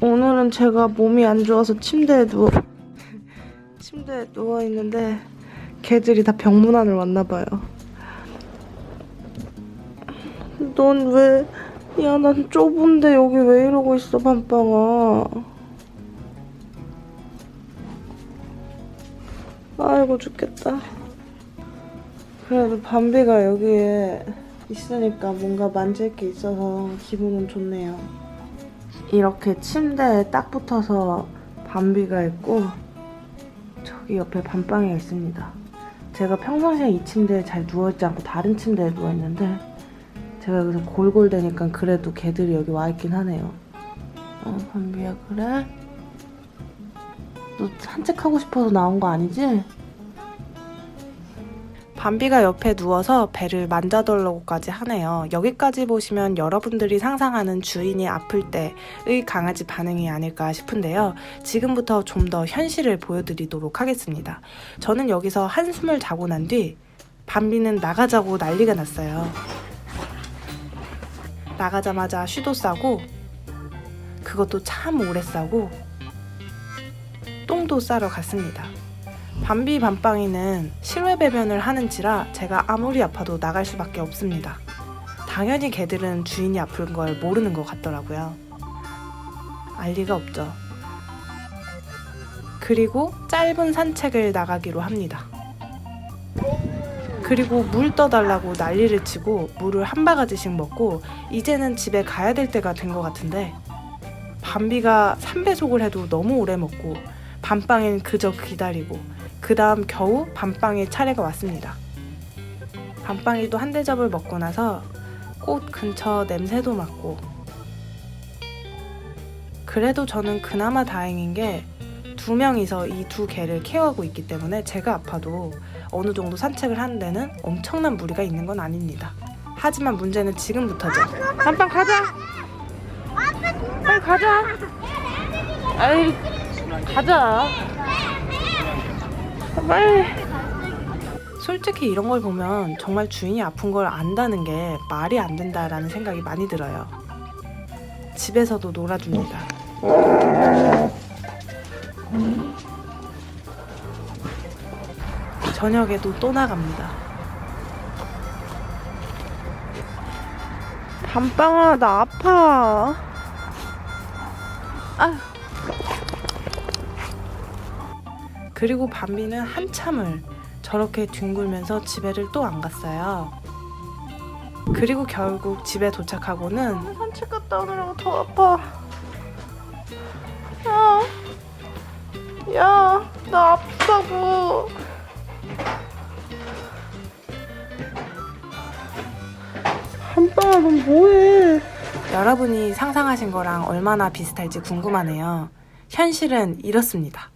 오늘은 제가 몸이 안 좋아서 침대에 누워 침대에 누워 있는데 개들이 다 병문안을 왔나 봐요. 넌 왜? 야, 난 좁은데 여기 왜 이러고 있어, 밤빵아. 아이고 죽겠다. 그래도 밤비가 여기에 있으니까 뭔가 만질 게 있어서 기분은 좋네요. 이렇게 침대에 딱 붙어서 밤비가 있고 저기 옆에 밤방이가 있습니다. 제가 평상시에 이 침대에 잘 누워있지 않고 다른 침대에 누워있는데 제가 여기서 골골대니까 그래도 개들이 여기 와있긴 하네요. 어, 밤비야 그래? 너 산책하고 싶어서 나온 거 아니지? 밤비가 옆에 누워서 배를 만져달라고까지 하네요. 여기까지 보시면 여러분들이 상상하는 주인이 아플 때의 강아지 반응이 아닐까 싶은데요. 지금부터 좀 더 현실을 보여드리도록 하겠습니다. 저는 여기서 한숨을 자고 난 뒤 밤비는 나가자고 난리가 났어요. 나가자마자 쉬도 싸고 그것도 참 오래 싸고 똥도 싸러 갔습니다. 밤비 밤빵이는 실외 배변을 하는지라 제가 아무리 아파도 나갈 수밖에 없습니다. 당연히 개들은 주인이 아픈 걸 모르는 것 같더라고요. 알 리가 없죠. 그리고 짧은 산책을 나가기로 합니다. 그리고 물 떠달라고 난리를 치고 물을 한 바가지씩 먹고 이제는 집에 가야 될 때가 된 것 같은데 밤비가 3배속을 해도 너무 오래 먹고 밤빵엔 그저 기다리고 그 다음 겨우 밤빵의 차례가 왔습니다. 밤빵이도 한 대접을 먹고 나서 꽃 근처 냄새도 맡고 그래도 저는 그나마 다행인 게 두 명이서 이 두 개를 케어하고 있기 때문에 제가 아파도 어느 정도 산책을 하는 데는 엄청난 무리가 있는 건 아닙니다. 하지만 문제는 지금부터죠. 밤빵 가자. 빨리 가자. 아이 가자. 빨리. 솔직히 이런 걸 보면 정말 주인이 아픈 걸 안다는 게 말이 안 된다라는 생각이 많이 들어요. 집에서도 놀아줍니다. 저녁에도 또 나갑니다. 밤빵아, 나 아파. 아. 그리고 밤비는 한참을 저렇게 뒹굴면서 집에를 또 안 갔어요. 그리고 결국 집에 도착하고는 산책 갔다 오느라고 더 아파. 야, 야, 나 아프다고. 한빵아, 넌 뭐해? 여러분이 상상하신 거랑 얼마나 비슷할지 궁금하네요. 현실은 이렇습니다.